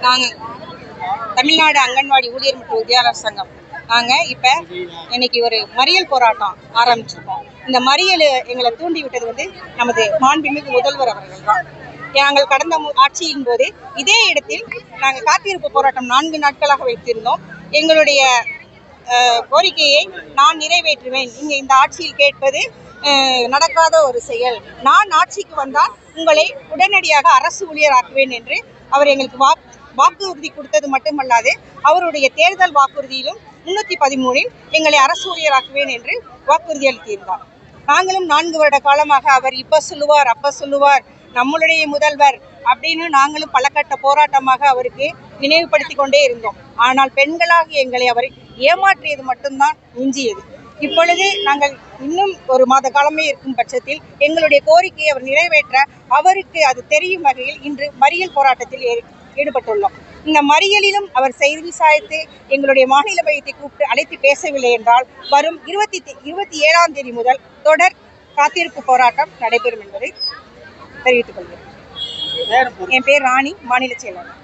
நாங்கள் தமிழ்நாடு அங்கன்வாடி ஊழியர் மற்றும் வித்தியாளர் சங்கம். நாங்கள் இப்போ இன்னைக்கு ஒரு மறியல் போராட்டம் ஆரம்பிச்சிருக்கோம். இந்த மறியல் எங்களை தூண்டி விட்டது வந்து நமது மாண்புமிகு முதல்வர் அவர்கள் தான். நாங்கள் கடந்த மு- ஆட்சியின் போது இதே இடத்தில் நாங்கள் காத்திருப்பு போராட்டம் நான்கு நாட்களாக வைத்திருந்தோம். எங்களுடைய கோரிக்கையை நான் நிறைவேற்றுவேன். இங்கே இந்த ஆட்சியில் கேட்பது நடக்காத ஒரு செயல். நான் ஆட்சிக்கு வந்தால் உங்களை உடனடியாக அரசு ஊழியராக்குவேன் என்று அவர் எங்களுக்கு வாக்குறுதி கொடுத்தது மட்டுமல்லாது அவருடைய தேர்தல் வாக்குறுதியிலும் முன்னூத்தி பதிமூணில் எங்களை அரசு ஊழியராக்குவேன் என்று வாக்குறுதி அளித்திருந்தார். நாங்களும் நான்கு வருட காலமாக அவர் இப்ப சொல்லுவார் அப்ப சொல்லுவார் நம்மளுடைய முதல்வர் அப்படின்னு நாங்களும் பலகட்ட போராட்டமாக அவருக்கு நினைவுபடுத்தி கொண்டே இருந்தோம். ஆனால் பெண்களாக எங்களை அவர் ஏமாற்றியது மட்டும்தான் மிஞ்சியது. இப்பொழுது நாங்கள் இன்னும் ஒரு மாத காலமே இருக்கும் பட்சத்தில் எங்களுடைய கோரிக்கையை அவர் நிறைவேற்ற அவருக்கு அது தெரியும் வகையில் இன்று மறியல் போராட்டத்தில் ஈடுபட்டுள்ளோம். இந்த மறியலிலும் அவர் செய்தி சாய்த்து எங்களுடைய மாநில மையத்தை கூப்பிட்டு அழைத்து பேசவில்லை என்றால் வரும் இருபத்தி இருபத்தி ஏழாம் தேதி முதல் தொடர் காத்திருப்பு போராட்டம் நடைபெறும் என்பதை தெரிவித்துக் கொள்கிறேன். என் பேர் ராணி மாநில செயலாளர்